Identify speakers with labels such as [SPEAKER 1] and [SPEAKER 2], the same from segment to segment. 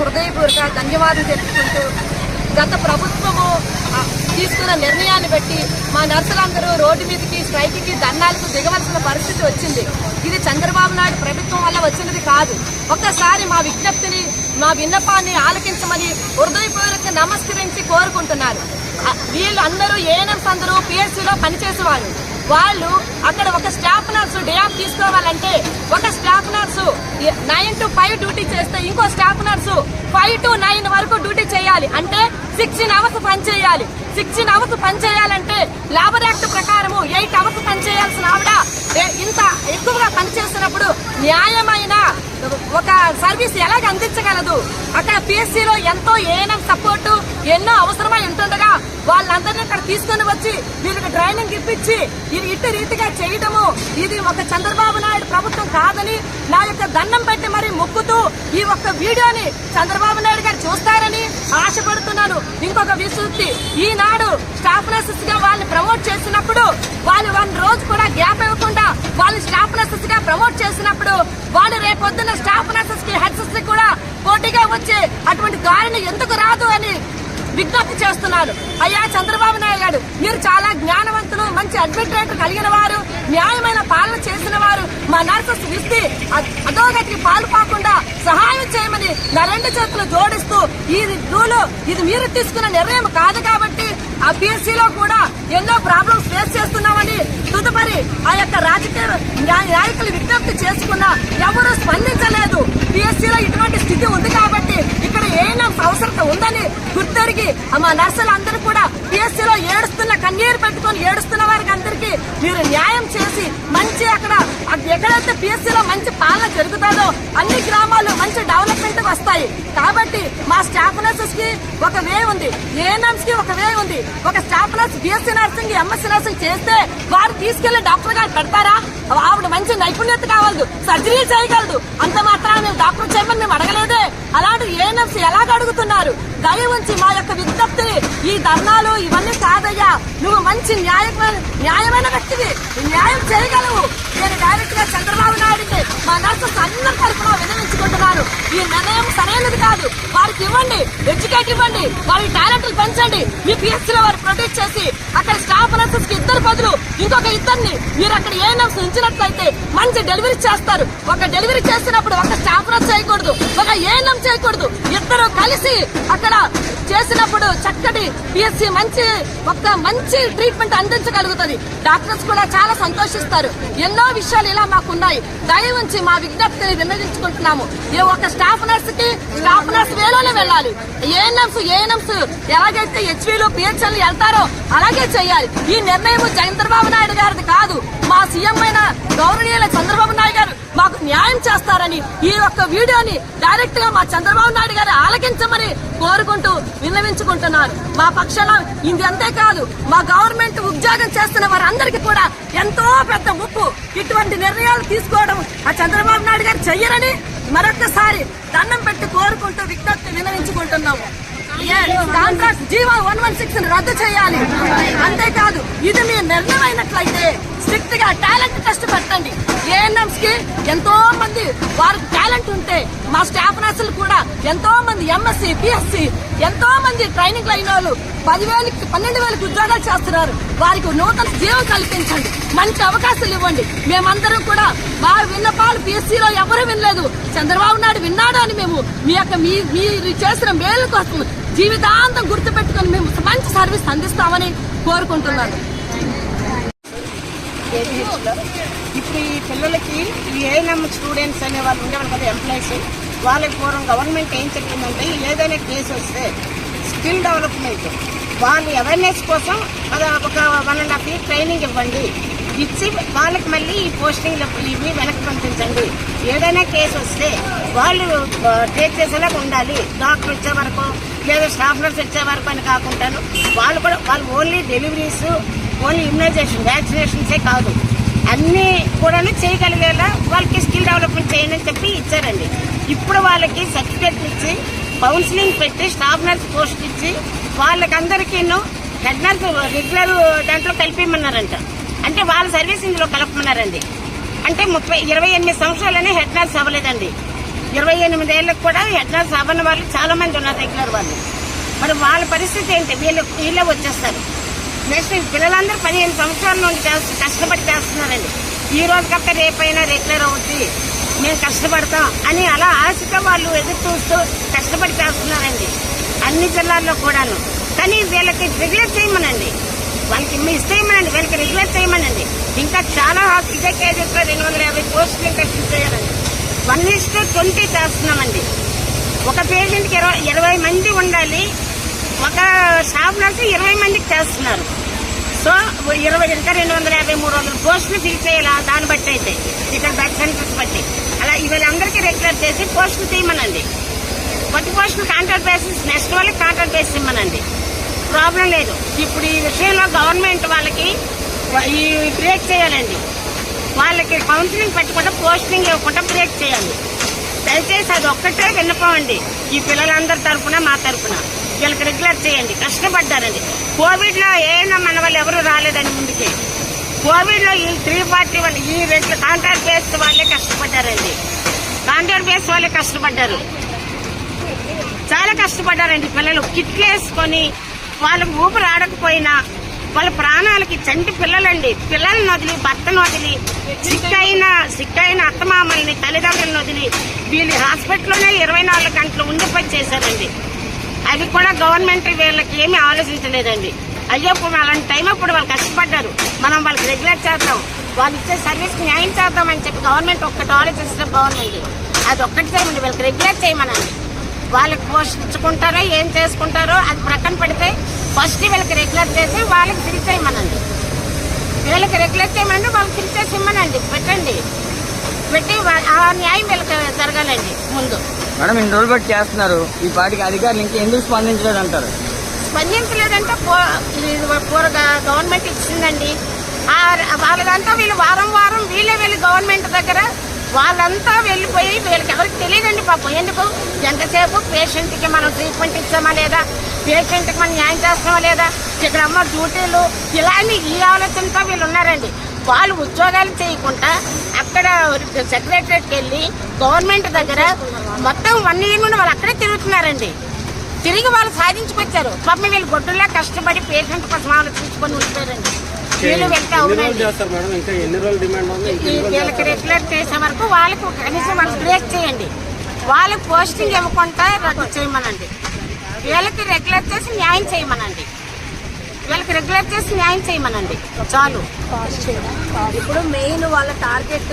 [SPEAKER 1] ధన్యవాదాలు తెలుపుకుంటూ గత ప్రభుత్వము తీసుకున్న నిర్ణయాన్ని బట్టి మా నర్సులందరూ రోడ్డు మీదకి స్ట్రైక్కి ధర్నాలకు దిగవలసిన పరిస్థితి వచ్చింది. ఇది చంద్రబాబు నాయుడు ప్రభుత్వం వల్ల వచ్చినది కాదు. ఒక్కసారి మా విజ్ఞప్తిని మా విన్నపాన్ని ఆలకించమని హృదయపూర్వక నమస్కరించి కోరుకుంటున్నారు వీళ్ళు అందరూ ఏఎన్ఎంస్ అందరూ పిఎస్సీలో పనిచేసేవారు. వాళ్ళు అక్కడ ఒక స్టాఫ్ నర్సు డే ఆఫ్ తీసుకోవాలంటే ఒక staff nurse nine to five duty చేస్తే ఇంకో staff nurse five to nine వరకు డ్యూటీ చేయాలి. అంటే సిక్స్టీన్ అవర్స్ పనిచేయాలి సిక్స్టీన్ అవర్స్ పనిచేయాలంటే లేబర్ యాక్ట్ ప్రకారము ఎయిట్ అవర్స్ పనిచేయాల్సిన ఆవిడ ఇంత ఎక్కువగా పనిచేస్తున్నప్పుడు న్యాయమైన ఒక సర్వీస్ ఎలాగ అందించగలదు? అక్కడ పిఎస్సిలో ఎంతో ఏఎన్ఎం సపోర్టు ఎన్నో అవసరమై ఉంటుండగా వాళ్ళందరినీ అక్కడ తీసుకొని వచ్చి వీళ్ళకి ట్రైనింగ్ ఇప్పించి ఇది ఇట్టి రీతిగా చేయడము ఇది ఒక చంద్రబాబు నాయుడు ప్రభుత్వం కాదని నా యొక్క దండం పెట్టి మరి మొక్కుతూ ఈ ఒక్క వీడియోని చంద్రబాబు నాయుడు గారు చూస్తారని ఆశపడుతున్నాను. ఇంకొక విశుద్ధి ఈనాడు స్టాఫ్ నర్సెస్గా వాళ్ళని ప్రమోట్ చేసినప్పుడు వాళ్ళు వన్ రోజు కూడా గ్యాప్ ఇవ్వకుండా వాళ్ళు స్టాఫ్ నర్సెస్గా ప్రమోట్ చేసినప్పుడు వాళ్ళు రేపొద్దున స్టాఫ్ నర్సెస్కి హెడ్సెస్ కూడా పోటీగా వచ్చే అటువంటి దారిని ఎందుకు రాదు అని విజ్ఞప్తి చేస్తున్నాను అయ్యా చంద్రబాబు నాయుడు గారు మీరు చాలా జ్ఞానవంతులు మంచి అడ్మినిస్ట్రేటర్ కలిగిన వారు న్యాయమైన పాలన చేసిన వారు మా నర్సెస్ విస్తి అధోగతికి పాలు సహాయం చేయమని నా రెండు చేతులు జోడిస్తూ ఈ రూలు ఇది మీరు తీసుకున్న నిర్ణయం కాదు కాబట్టి ఆ PSC కూడా ఎన్నో ప్రాబ్లమ్స్ ఫేస్ చేస్తున్నామని తదుపరి ఆ యొక్క రాజకీయ న్యాయ- నాయకులు విజ్ఞప్తి చేసుకున్నా ఎవరూ స్పందించలేదు. PSC ఇటువంటి స్థితి ఉంది కాబట్టి ఏమైనా అవసరత ఉందని గుర్తెరిగి మా నర్సులు అందరూ కూడా పిఎస్సీలో ఏడుస్తున్న కన్నీరు పెట్టుకొని ఏడుస్తున్న వారికి అందరికీ మీరు న్యాయం చేసి మంచి అక్కడ ఎక్కడైతే పిఎస్సీలో మంచి పాలన జరుగుతుందో అన్ని గ్రామాలు మంచి డెవలప్మెంట్ వస్తాయి. కాబట్టి మా స్టాఫ్ నర్సెస్కి ఒక వే ఉంది. ఏఎన్ఎంస్కి ఒక వే ఉంది. ఒక staff nurse BSc nursing MSc nursing చేస్తే వారు తీసుకెళ్ళి డాక్టర్ గారు పెడతారా? ఆవిడ మంచి నైపుణ్యత కావలదు. సర్జరీ చేయగలదు. అంత మాత్రం డాక్టర్ చేయమని మేము అడగలేదు. అలాంటి ఏఎన్ఎంస్ ఎలాగ అడుగుతున్నారు? దయ ఉంచి మా యొక్క విజ్ఞప్తిని ఈ ధర్నాలు ఇవన్నీ కాదయ్యా. నువ్వు మంచి న్యాయమైన న్యాయమైన వ్యక్తివి. న్యాయం చేయగలవు. నేను డైరెక్ట్గా చంద్రబాబు నాయుడికి మా నర్సెస్ అందరి తరఫున వినవించుకుంటున్నాను ఈ నిర్ణయం సరైనది కాదు. వారికి ఇవ్వండి ఎడ్యుకేట్ ఇవ్వండి వారి టాలెంట్లు పెంచండి. మీ పిఎస్సీ లో వారు ప్రొటెక్ట్ చేసి అక్కడ స్టాఫ్ నర్సెస్కి ఇద్దరు బదులు ఇంకొక ఇద్దరిని మీరు అక్కడ ఏ నర్స్ ఉంచినట్లయితే మంచి డెలివరీ చేస్తారు. ఒక డెలివరీ చేసినప్పుడు ఒక స్టాఫ్ నర్స్ చేయకూడదు ఒక ఏఎన్ఎం చేయకూడదు. ఇద్దరు కలిసి అక్కడ చేసినప్పుడు చక్కటి పిఎస్సి మంచి ఒక మంచి ట్రీట్మెంట్ అందించగలుగుతుంది. డాక్టర్స్ కూడా చాలా సంతోషిస్తారు. ఎన్నో విషయాలు ఇలా మాకున్నాయి. దయ ఉంచి మా విజ్ఞప్తిని విన్నవించుకుంటున్నాము. ఏ ఒక స్టాఫ్ నర్స్కి స్టాఫ్ నర్స్ వేలోనే వెళ్ళాలి. ఏఎన్ఎంస్ ఏఎన్ఎంస్ ఎలాగైతే హెచ్వీలు పిహెచ్ఎల్ వెళ్తారో అలాగే చేయాలి. ఈ నిర్ణయం చంద్రబాబు నాయుడు గారిది కాదు. మా సీఎం అయిన గౌరవనీయుల చంద్రబాబు నాయుడు గారు మాకు న్యాయం చేస్తారని ఈ యొక్క వీడియోని డైరెక్ట్గా మా చంద్రబాబు నాయుడు గారు ఆలకించమని కోరుకుంటూ విన్నవించుకుంటున్నారు. మా పక్షాన ఇది అంతేకాదు మా గవర్నమెంట్ ఉద్యోగం చేస్తున్న వారందరికీ కూడా ఎంతో పెద్ద ముప్పు. ఇటువంటి నిర్ణయాలు తీసుకోవడం ఆ చంద్రబాబు నాయుడు గారు చెయ్యరని మరొకసారి దండం పెట్టి కోరుకుంటూ విజ్ఞప్తి విన్నవించుకుంటున్నాము. Contract GO one one six రద్దు చేయాలి. అంతేకాదు ఇది మీ నిర్ణయం అయినట్లయితే స్ట్రిక్ట్గా టాలెంట్ టెస్ట్ పెట్టండి. ఏఎన్ఎంస్కి ఎంతో మంది వారికి టాలెంట్ ఉంటే మా స్టాఫ్ నర్సులు కూడా ఎంతో మంది ఎంఎస్సి పిఎస్సి ఎంతో మంది ట్రైనింగ్ అయిన వాళ్ళు పదివేలకి పన్నెండు వేలకు ఉద్యోగాలు చేస్తున్నారు. వారికి నూతన జీవం కల్పించండి. మంచి అవకాశాలు ఇవ్వండి. మేమందరం కూడా మా విన్నపాలు పిఎస్సీలో ఎవరూ వినలేదు. చంద్రబాబు నాయుడు విన్నాడు అని మేము మీ యొక్క మీ మీరు చేసిన మేలు కోసం జీవితాంతం గుర్తుపెట్టుకొని మేము మంచి సర్వీస్ అందిస్తామని కోరుకుంటున్నాను.
[SPEAKER 2] ఇప్పుడు ఈ పిల్లలకి ఈ ఏఎన్ఎం స్టూడెంట్స్ అనే వాళ్ళు ఉండేవాళ్ళు కదా ఎంప్లాయీస్ వాళ్ళకి పూర్వం గవర్నమెంట్ ఏం చెప్పిందంటే ఏదైనా కేసు వస్తే స్కిల్ డెవలప్మెంట్ వాళ్ళు అవేర్నెస్ కోసం అది ఒక one and half year training ఇవ్వండి. ఇచ్చి వాళ్ళకి మళ్ళీ ఈ పోస్టింగ్లు ఇవి వెనక్కి పంపించండి. ఏదైనా కేసు వస్తే వాళ్ళు టేక్ చేసేలాగా ఉండాలి. డాక్టర్ వచ్చే వరకు లేదా స్టాఫ్ నర్స్ వచ్చే వరకు అని కాకుండాను వాళ్ళు కూడా వాళ్ళు ఓన్లీ డెలివరీస్ ఓన్లీ ఇమ్యునైజేషన్ వ్యాక్సినేషన్సే కాదు. అన్నీ కూడా చేయగలిగేలా వాళ్ళకి స్కిల్ డెవలప్మెంట్ చేయండి అని చెప్పి ఇచ్చారండి. ఇప్పుడు వాళ్ళకి సర్టిఫికెట్లు ఇచ్చి కౌన్సిలింగ్ పెట్టి స్టాఫ్ నర్స్ పోస్ట్ ఇచ్చి వాళ్ళకందరికీ హెడ్ నర్స్ రెగ్యులర్ దాంట్లో కలిపిమన్నారంట అంటే వాళ్ళ సర్వీస్ ఇందులో కలపమన్నారండి. అంటే ముప్పై ఇరవై ఎనిమిది సంవత్సరాలనే హెడ్ నర్స్ అవ్వలేదండి. ఇరవై ఎనిమిది ఏళ్ళకి కూడా ఎగ్జామ్స్ అవ్వని వాళ్ళు చాలామంది ఉన్నారు రెగ్యులర్ వాళ్ళు. మరి వాళ్ళ పరిస్థితి ఏంటి? వీళ్ళు వీళ్ళే వచ్చేస్తారు. నెక్స్ట్ పిల్లలందరూ పదిహేను సంవత్సరాల నుండి చేస్తూ కష్టపడి చేస్తున్నారండి. ఈ రోజు కక్క రేపైనా రెగ్యులర్ అవుతుంది మేము కష్టపడతాం అని అలా ఆశతో వాళ్ళు ఎదురు చూస్తూ కష్టపడి చేస్తున్నారండి. అన్ని జిల్లాల్లో కూడాను. కానీ వీళ్ళకి రెగ్యులర్ చేయమనండి. వాళ్ళకి మిస్ చేయమనండి. వీళ్ళకి రెగ్యులర్ చేయమనండి. ఇంకా చాలా హాస్- ఇదే కేజీలో రెండు వందల యాభై పోస్టులు ఇంకా చేయాలండి. వన్ ఇస్టు ట్వంటీ చేస్తున్నామండి. ఒక పేషెంట్కి ఇరవై ఇరవై మంది ఉండాలి. ఒక షాప్ నర్సు ఇరవై మందికి చేస్తున్నారు. సో ఇరవై ఇంకా రెండు వందల యాభై మూడు వందల పోస్టులు ఫిల్ చేయాలా? దాన్ని బట్టి అయితే. ఇక్కడ బెడ్ సెంటర్స్ బట్టి అలా వీళ్ళందరికీ రెగ్యులర్ చేసి పోస్టులు తీయమనండి. కొత్త పోస్టులు కాంట్రాక్ట్ బేసిస్ నెక్స్ట్ వాళ్ళకి కాంట్రాక్ట్ బేసిస్ ఇమ్మనండి. ప్రాబ్లం లేదు. ఇప్పుడు ఈ విషయంలో గవర్నమెంట్ వాళ్ళకి ఈ బ్రేక్ చేయాలండి. వాళ్ళకి కౌన్సిలింగ్ పెట్టకుండా పోస్టింగ్ ఇవ్వకుండా బ్రేక్ చేయాలి. దయచేసి అది ఒక్కటే విన్నపం అండి. ఈ పిల్లలందరి తరఫున మా తరఫున వీళ్ళకి రెగ్యులర్ చేయండి. కష్టపడ్డారండి. కోవిడ్లో ఏమైనా మన వాళ్ళు ఎవరు రాలేదండి ముందుకి. కోవిడ్లో ఈ త్రీ ఫార్టీ వన్ ఈ రెండు కాంట్రాక్ట్ బేస్ వాళ్ళే కష్టపడ్డారండి. కాంట్రాక్ట్ బేస్ వాళ్ళే కష్టపడ్డారు. చాలా కష్టపడ్డారండి పిల్లలు. కిట్లు వేసుకొని వాళ్ళకు ఊపిరి ఆడకపోయినా వాళ్ళ ప్రాణాలకి చంటి పిల్లలండి. పిల్లల్ని వదిలి భర్తను వదిలి సిక్ అయిన సిక్ అయిన అత్తమామల్ని తల్లిదండ్రులను వదిలి వీళ్ళు హాస్పిటల్లోనే ఇరవై నాలుగు గంటలు ఉండిపోయి చేశారండి. అది కూడా గవర్నమెంట్ వీళ్ళకి ఏమీ ఆలోచించలేదండి. అయ్యో అలాంటి టైం అప్పుడు వాళ్ళు కష్టపడ్డారు. మనం వాళ్ళకి రెగ్యులేట్ చేద్దాం. వాళ్ళు ఇచ్చే సర్వీస్ న్యాయం చేద్దామని చెప్పి గవర్నమెంట్ ఒక్కటి ఆలోచిస్తే బాగుందండి. అది ఒక్కటి చేయమండి వీళ్ళకి రెగ్యులర్ చేయమనండి. వాళ్ళకి పోషించుకుంటారో ఏం చేసుకుంటారో అది ప్రక్కన పెడితే ఫస్ట్ వీళ్ళకి రెగ్యులర్ చేసి వాళ్ళకి ఫిల్ చేయమనండి. వీళ్ళకి రెగ్యులేట్ చేయమనండి వాళ్ళకి ఫిల్ చేసి ఇమ్మనండి. పెట్టండి. పెట్టి ఆ న్యాయం వీళ్ళకి జరగాలండి ముందు.
[SPEAKER 3] మేడం ఇన్ని రోజులు బట్టి చేస్తున్నారు. ఈ పాటికి అధికారులు ఇంకా ఎందుకు స్పందించలేదు అంటారు
[SPEAKER 2] స్పందించలేదంటే గవర్నమెంట్ ఇచ్చిందండి. వాళ్ళదంతా వీళ్ళు వారం వారం వీళ్ళే వెళ్ళి గవర్నమెంట్ దగ్గర వాళ్ళంతా వెళ్ళిపోయి వీళ్ళకి ఎవరికి తెలియదండి పాపం. ఎందుకు? ఎంతసేపు పేషెంట్కి మనం ట్రీట్మెంట్ ఇచ్చామా లేదా? పేషెంట్కి మనం న్యాయం చేస్తామా లేదా? ఇక్కడ అమ్మ డ్యూటీలు ఇలాంటి ఈ ఆలోచనతో వీళ్ళు ఉన్నారండి. వాళ్ళు ఉద్యోగాలు చేయకుండా అక్కడ సెక్రటరీకి వెళ్ళి గవర్నమెంట్ దగ్గర మొత్తం వన్ ఇయర్ నుండి వాళ్ళు అక్కడే తిరుగుతున్నారండి. తిరిగి వాళ్ళు సాధించుకొచ్చారు. పాపం వీళ్ళు గొడ్డులా కష్టపడి పేషెంట్ కోసం ఆలోచించుకొని వీళ్ళు వెళ్తే అవునండి. వీళ్ళకి రెగ్యులర్ చేసే వరకు వాళ్ళకు కనీసం వాళ్ళకి బ్రేక్ చేయండి. వాళ్ళకి పోస్టింగ్ ఇవ్వకుండా రద్దు చేయమనండి. వీళ్ళకి రెగ్యులర్ చేసి న్యాయం చేయమనండి. వీళ్ళకి రెగ్యులర్ చేసి న్యాయం చేయమనండి. చాలు.
[SPEAKER 4] ఇప్పుడు మెయిన్ వాళ్ళ target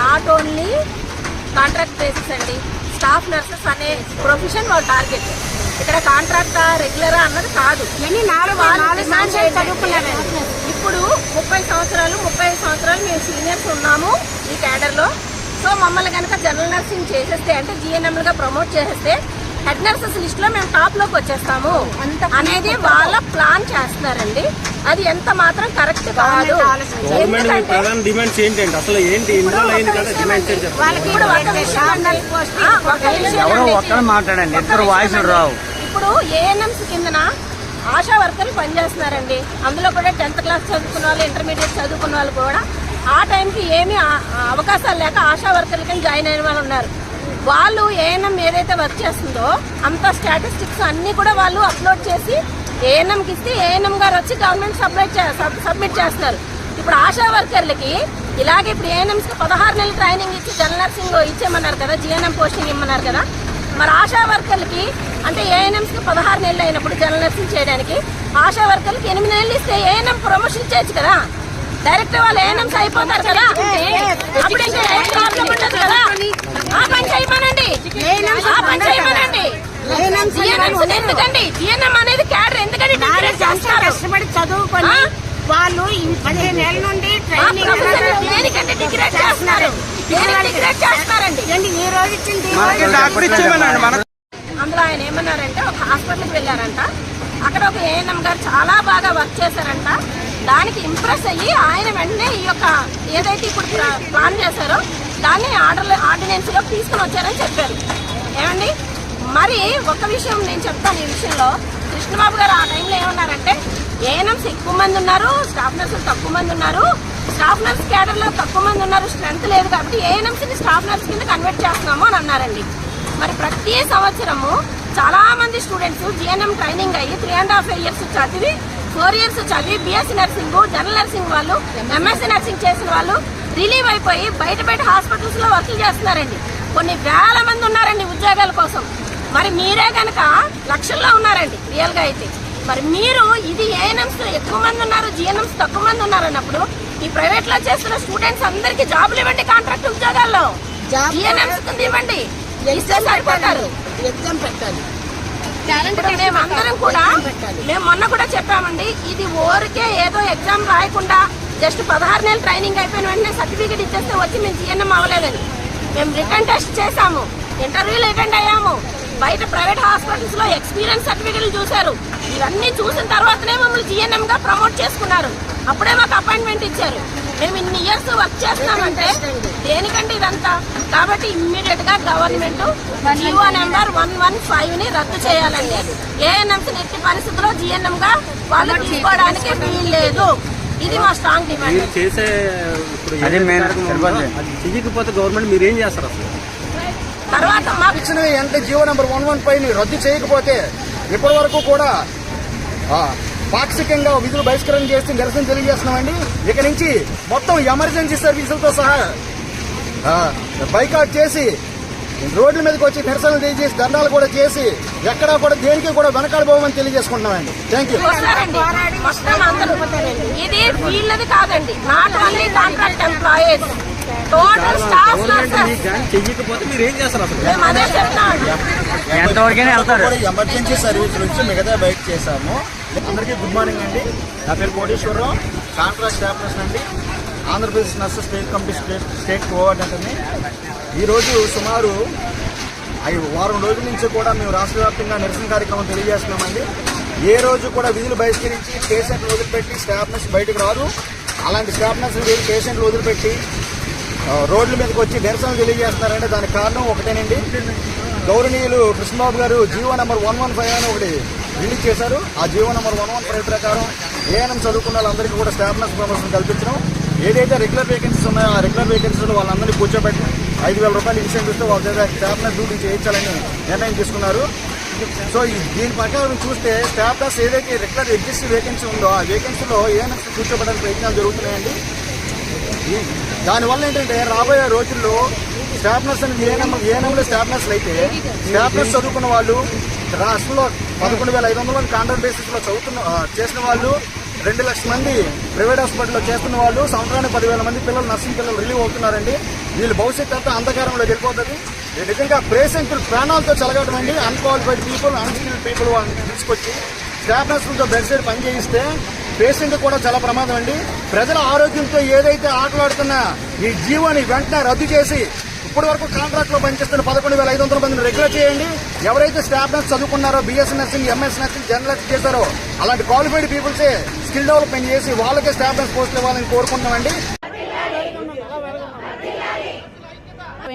[SPEAKER 4] not only contract basis అండి స్టాఫ్ నర్సెస్ అనే ప్రొఫెషన్ వాళ్ళ టార్గెట్ ఇక్కడ కాంట్రాక్టా రెగ్యులరా అన్నది కాదు. ఇప్పుడు ముప్పై సంవత్సరాలు ముప్పై సంవత్సరాలు మేము సీనియర్స్ ఉన్నాము ఈ క్యాడర్లో. సో మమ్మల్ని కనుక జనరల్ నర్సింగ్ చేసేస్తే అంటే జిఎన్ఎం గా ప్రమోట్ చేసేస్తే హెడ్ నర్సెస్ లిస్ట్లో మేము టాప్లోకి వచ్చేస్తాము అనేది వాళ్ళ ప్లాన్ చేస్తున్నారండి. అది ఎంత మాత్రం కరెక్ట్ కాదు. ఇప్పుడు ఏఎన్ఎంస్ కిందన ఆశా వర్కర్లు పనిచేస్తున్నారండి. అందులో కూడా టెన్త్ క్లాస్ చదువుకున్న వాళ్ళు ఇంటర్మీడియట్ చదువుకున్న వాళ్ళు కూడా ఆ టైంకి ఏమీ అవకాశాలు లేక ఆశా వర్కర్ల కింద జాయిన్ అయిన వాళ్ళు ఉన్నారు. వాళ్ళు ఏఎన్ఎం ఏదైతే వర్క్ చేస్తుందో అంత స్టాటిస్టిక్స్ అన్నీ కూడా వాళ్ళు అప్లోడ్ చేసి ఏఎన్ఎంకి ఇస్తే ఏఎన్ఎం గారు వచ్చి గవర్నమెంట్ సబ్మిట్ సబ్మిట్ చేస్తున్నారు. ఇప్పుడు ఆశా వర్కర్లకి ఇలాగే ఇప్పుడు ఏఎన్ఎంస్కి పదహారు నెలల ట్రైనింగ్ ఇచ్చి జనరల్ నర్సింగ్ ఇచ్చేయమన్నారు కదా జిఎన్ఎం పోస్టింగ్ ఇమ్మన్నారు కదా మరి ఆశా వర్కర్లకి అంటే ఏఎన్ఎంస్కి పదహారు నెలలు అయినప్పుడు జనరల్ నర్సింగ్ చేయడానికి ఆశా వర్కర్లకి ఎనిమిది నెలలు ఇస్తే ఏఎన్ఎం ప్రమోషన్ చేయొచ్చు కదా. డైరెక్ట్ వాళ్ళు ఏఎన్ఎంస్ అయిపోతారు కదా? అప్పుడు ఇంకా ఏం ప్రాబ్లం ఉండదు కదా? ఆ పని చేయమనండి. ఆ పని చేయమనండి. GNMs ఎందుకండి? జిఎన్ఎం అనేది క్యాడర్ ఎందుకండి డిగ్రీ చేస్తారు?
[SPEAKER 2] కష్టపడి చదువుకొని? వాళ్ళు ఈ పదిహేను ఏళ్ళ నుండి ట్రైనింగ్
[SPEAKER 4] ప్రొఫెసర్ దేనికంటే డిగ్రేడ్ చేస్తున్నారు. డిగ్రేడ్ చేస్తున్నారండి.
[SPEAKER 2] ఈ రోజు ఇచ్చింది
[SPEAKER 4] అందులో ఆయన ఏమన్నారంటే ఒక హాస్పిటల్కి వెళ్ళారంట. అక్కడ ఒక ఏఎన్ఎం గారు చాలా బాగా వర్క్ చేశారంట. దానికి ఇంప్రెస్ అయ్యి ఆయన వెంటనే ఈ యొక్క ఏదైతే ఇప్పుడు ప్లాన్ చేశారో దాన్ని ఆర్డర్ ఆర్డినెన్స్ తీసుకుని వచ్చారని చెప్పారు. ఏమండి? మరి ఒక విషయం నేను చెప్తాను ఈ విషయంలో. కృష్ణబాబు గారు ఆ టైంలో ఏమన్నారంటే ఏఎన్ఎంస్ ఎక్కువ మంది ఉన్నారు స్టాఫ్ నర్సులు తక్కువ మంది ఉన్నారు. స్టాఫ్ నర్స్ క్యాడర్లో తక్కువ మంది ఉన్నారు స్ట్రెంత్ లేదు కాబట్టి ఏఎన్ఎంసీని స్టాఫ్ నర్స్ కింద కన్వర్ట్ చేస్తున్నాము అని అన్నారండి. మరి ప్రతి సంవత్సరము చాలామంది స్టూడెంట్స్ జిఎన్ఎం ట్రైనింగ్ అయ్యి త్రీ అండ్ హాఫ్ ఇయర్స్ చదివి ఫోర్ ఇయర్స్ చదివి బీఎస్సీ నర్సింగ్ జనరల్ నర్సింగ్ వాళ్ళు ఎంఎస్సీ నర్సింగ్ చేసిన వాళ్ళు రిలీవ్ అయిపోయి బయట బయట హాస్పిటల్స్లో వర్క్ చేస్తున్నారండి. కొన్ని వేల మంది ఉన్నారండి ఉద్యోగాల కోసం. మరి మీరే కనుక లక్షల్లో ఉన్నారండి రియల్గా అయితే. మరి మీరు ఇది ఏఎన్ఎంస్ ఎక్కువ మంది ఉన్నారు జిఎన్ఎంస్ తక్కువ మంది ఉన్నారు అన్నప్పుడు ఈ ప్రైవేట్లో చేస్తున్న స్టూడెంట్స్ అందరికి జాబులు ఇవ్వండి కాంట్రాక్ట్ ఉద్యోగాల్లో. జిఎన్ఎంస్ ఇవ్వండి.
[SPEAKER 2] ఎగ్జామ్ పెట్టాలి
[SPEAKER 4] ఇప్పుడు మేము అందరం కూడా మేము మొన్న కూడా చెప్పామండి ఇది ఊరికే ఏదో ఎగ్జామ్ రాయకుండా జస్ట్ పదహారు నెలలు ట్రైనింగ్ అయిపోయిన వెంటనే సర్టిఫికేట్ ఇచ్చేస్తే వచ్చి మేము జీఎన్ఎం అవ్వలేదని. మేము రిటర్న్ టెస్ట్ చేశాము ఇంటర్వ్యూలు అటెండ్ అయ్యాము బయట ప్రైవేట్ హాస్పిటల్స్లో ఎక్స్పీరియన్స్ సర్టిఫికెట్లు చూశారు. ఇవన్నీ చూసిన తర్వాతనే మమ్మల్ని జీఎన్ఎం గా ప్రమోట్ చేసుకున్నారు. అప్పుడే మాకు అపాయింట్మెంట్ ఇచ్చారు. మేము ఇన్ని ఇయర్స్ వర్క్ చేస్తున్నామంటే దేనికంటే ఇదంతా? కాబట్టి ఇమ్మీడియట్గా government G O number one one ఫైవ్ని రద్దు చేయాలండి. ఏఎన్ఎంసీ ఎట్టి పరిస్థితుల్లో జిఎన్ఎం గా వాళ్ళు తీసుకోవడానికి వీలు లేదు. ఇది మా స్ట్రాంగ్ డిమాండ్
[SPEAKER 5] చేసే చెయ్యకపోతే గవర్నమెంట్ మీరు ఏం చేస్తారు అసలు?
[SPEAKER 4] తర్వాత మాకు
[SPEAKER 6] ఇచ్చినవి అంటే జీవో నెంబర్ వన్ వన్ ఫైవ్ని రద్దు చేయకపోతే ఇప్పటి వరకు కూడా ఆ, పాక్షికంగా విధులు బహిష్కరణ చేసి నిరసన తెలియజేస్తున్నామండి. ఇక నుంచి మొత్తం ఎమర్జెన్సీ సర్వీసులతో సహా ఆ, బైకాట్ చేసి రోడ్ల మీదకి వచ్చి నిరసనలు తెలియజేసి దండాలు కూడా చేసి ఎక్కడా కూడా దేనికి కూడా వెనకాడిపోవమని తెలియజేసుకుంటున్నామండి. థ్యాంక్ యూ
[SPEAKER 4] ఇది వీళ్ళది కాదండి. Not only contract employees. Total staff
[SPEAKER 3] ఎంతవరకైనా వెళ్తారు.
[SPEAKER 6] ఎమర్జెన్సీ సర్వీస్ నుంచి మిగతా బయట చేశాము. అందరికీ గుడ్ మార్నింగ్ అండి. నా పేరు కోటేశ్వరరావు. కాంట్రాక్ట్ స్టాఫ్ అండి. Andhra Pradesh nurse state committee state state కోఆర్డినేటర్ని ఈరోజు సుమారు ఐదు వారం రోజుల నుంచి కూడా మేము రాష్ట్ర వ్యాప్తంగా నిరసన కార్యక్రమం తెలియజేస్తున్నామండి. ఏ రోజు కూడా విధులు బహిష్కరించి పేషెంట్లు వదిలిపెట్టి స్టాఫ్నెస్ బయటకు రాదు. అలాంటి స్టాఫ్నెస్ పేషెంట్లు వదిలిపెట్టి రోడ్ల మీదకి వచ్చి నిరసన తెలియజేస్తున్నారంటే దానికి కారణం ఒకటేనండి. గౌరవనీయులు కృష్ణబాబు గారు G O number one one five అని ఒకటి రిలీజ్ చేశారు. ఆ G O number one one five ప్రకారం ఏఎన్ఎం చదువుకున్న వాళ్ళందరికీ కూడా స్టాఫ్నెస్ ప్రమోషన్ కల్పించడం. ఏదైతే రెగ్యులర్ వేకెన్సీస్ ఉన్నాయో ఆ రెగ్యులర్ వేకెన్సీలు వాళ్ళందరినీ కూర్చోబెట్టి ఐదు వేల రూపాయలు ఇన్సెంటివ్తో వాళ్ళ దగ్గర స్టాఫ్నెస్ డ్యూటీ చేయించాలని నిర్ణయం తీసుకున్నారు. సో దీని ప్రకారం చూస్తే స్టాఫ్నెస్ ఏదైతే రెగ్యులర్ ఎగ్జిస్ట్ వేకెన్సీ ఉందో ఆ వేకెన్సీలో ఏఎన్ఎం కూర్చోబెట్టడానికి ప్రయత్నాలు జరుగుతున్నాయండి. దానివల్ల ఏంటంటే రాబోయే రోజుల్లో స్టాఫ్నెస్ అనేది ఏ నెంబర్ ఏ నెంబర్ అయితే స్టాఫ్నెస్ చదువుకున్న వాళ్ళు రాష్ట్రంలో పదకొండు వేల ఐదు వందల మంది కాంట్రాక్ట్ బేసిస్లో చదువుతున్న చేసిన వాళ్ళు రెండు లక్షల మంది ప్రైవేట్ హాస్పిటల్లో చేస్తున్న వాళ్ళు సంవత్సరానికి పదివేల మంది పిల్లలు నర్సింగ్ పిల్లలు రిలీవ్ అవుతున్నారండి. వీళ్ళు భవిష్యత్తు అంతా అంధకారంలో వెళ్ళిపోతుంది. నిజంగా పేషెంట్లు ప్రాణాలతో చెలగడం అండి. అన్క్వాలిఫైడ్ పీపుల్ అన్స్కిల్డ్ పీపుల్ వాళ్ళని తీసుకొచ్చి స్టాఫ్ నర్సులతో బెడ్ సైడ్ పని చేయిస్తే పేషెంట్ కూడా చాలా ప్రమాదం అండి. ప్రజల ఆరోగ్యంతో ఏదైతే ఆటలాడుతున్న ఈ జీవోని వెంటనే రద్దు చేసి ఇప్పటి వరకు కాంట్రాక్ట్లో పనిచేస్తున్న పదకొండు వేల ఐదు వందల మందిని రెగ్యులర్ చేయండి. ఎవరైతే staff nurse చదువుకున్నారో BS nursing MS nursing journalist చేశారో అలాంటి క్వాలిఫైడ్ పీపుల్సే స్కిల్ డెవలప్మెంట్ చేసి వాళ్ళకే స్టాఫ్ నర్స్ పోస్టులు ఇవ్వాలని కోరుకుంటున్నామండి.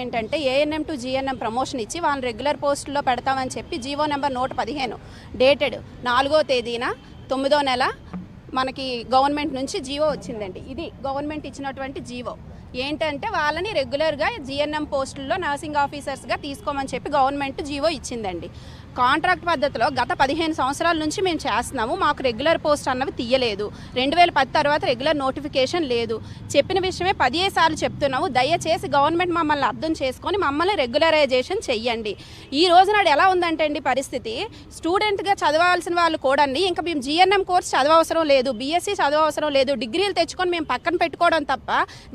[SPEAKER 7] ఏంటంటే ఏఎన్ఎం టు జిఎన్ఎం ప్రమోషన్ ఇచ్చి వాళ్ళని రెగ్యులర్ పోస్టుల్లో పెడతామని చెప్పి జీవో నెంబర్ నూట పదిహేను డేటెడ్ నాలుగో తేదీన తొమ్మిదో నెల మనకి గవర్నమెంట్ నుంచి జీవో వచ్చిందండి. ఇది గవర్నమెంట్ ఇచ్చినటువంటి జీవో. ఏంటంటే వాళ్ళని రెగ్యులర్గా జిఎన్ఎం పోస్టుల్లో నర్సింగ్ ఆఫీసర్స్గా తీసుకోమని చెప్పి గవర్నమెంట్ జీవో ఇచ్చిందండి. కాంట్రాక్ట్ పద్ధతిలో గత పదిహేను సంవత్సరాల నుంచి మేము చేస్తున్నాము. మాకు రెగ్యులర్ పోస్ట్ అన్నవి తీయలేదు. రెండు వేల పది తర్వాత రెగ్యులర్ నోటిఫికేషన్ లేదు. చెప్పిన విషయమే పదిహే సార్లు చెప్తున్నాము. దయచేసి గవర్నమెంట్ మమ్మల్ని అర్థం చేసుకొని మమ్మల్ని రెగ్యులరైజేషన్ చెయ్యండి. ఈ రోజు నాడు ఎలా ఉందంటే అండి పరిస్థితి. స్టూడెంట్గా చదవాల్సిన వాళ్ళు కూడా ఇంకా మేము జిఎన్ఎం కోర్స్ చదవవసరం లేదు. బీఎస్సీ చదవవసరం లేదు. డిగ్రీలు తెచ్చుకొని మేము పక్కన పెట్టుకోవడం తప్ప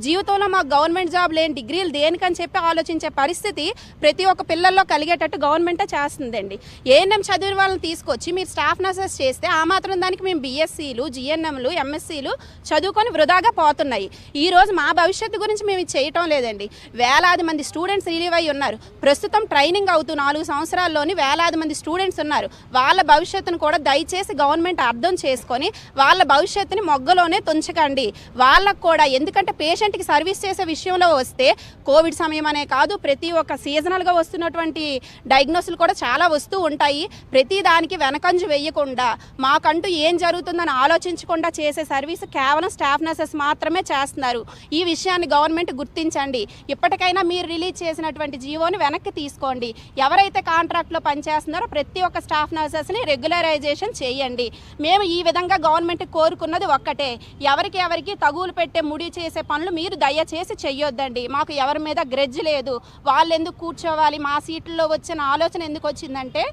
[SPEAKER 7] జీవితంలో మాకు గవర్నమెంట్ జాబ్ లేని డిగ్రీలు దేనికని చెప్పి ఆలోచించే పరిస్థితి ప్రతి ఒక్క పిల్లల్లో కలిగేటట్టు గవర్నమెంటే చేస్తుందండి. ఏఎన్ఎం చదివిన వాళ్ళని తీసుకొచ్చి మీరు స్టాఫ్ నర్సెస్ చేస్తే ఆ మాత్రం దానికి మేము బీఎస్సీలు జిఎన్ఎంలు ఎంఎస్సీలు చదువుకొని వృధాగా పోతున్నాయి. ఈ రోజు మా భవిష్యత్తు గురించి మేము చేయటం లేదండి. వేలాది మంది స్టూడెంట్స్ రిలీవ్ అయి ఉన్నారు. ప్రస్తుతం ట్రైనింగ్ అవుతూ నాలుగు సంవత్సరాల్లోని వేలాది మంది స్టూడెంట్స్ ఉన్నారు. వాళ్ళ భవిష్యత్తును కూడా దయచేసి గవర్నమెంట్ అర్థం చేసుకొని వాళ్ళ భవిష్యత్తుని మొగ్గలోనే తుంచకండి. వాళ్ళకు కూడా ఎందుకంటే పేషెంట్కి సర్వీస్ చేసే విషయంలో వస్తే కోవిడ్ సమయం అనే కాదు ప్రతి ఒక్క సీజనల్గా వస్తున్నటువంటి డయాగ్నోసులు కూడా చాలా వస్తూ ఉంటాయి. ప్రతి దానికి వెనకంజు వేయకుండా మాకంటూ ఏం జరుగుతుందని ఆలోచించకుండా చేసే సర్వీస్ కేవలం స్టాఫ్ నర్సెస్ మాత్రమే చేస్తున్నారు. ఈ విషయాన్ని గవర్నమెంట్ గుర్తించండి. ఇప్పటికైనా మీరు రిలీజ్ చేసినటువంటి జీవోని వెనక్కి తీసుకోండి. ఎవరైతే కాంట్రాక్ట్లో పనిచేస్తున్నారో ప్రతి ఒక్క స్టాఫ్ నర్సెస్ని రెగ్యులరైజేషన్ చేయండి. మేము ఈ విధంగా గవర్నమెంట్ కోరుకున్నది ఒక్కటే. ఎవరికి ఎవరికి తగులు పెట్టే ముడి చేసే పనులు మీరు దయచేసి చెయ్యొద్దండి. మాకు ఎవరి మీద గ్రెడ్జ్ లేదు. వాళ్ళు ఎందుకు కూర్చోవాలి? మా సీట్లో వచ్చిన ఆలోచన ఎందుకు వచ్చిందంటే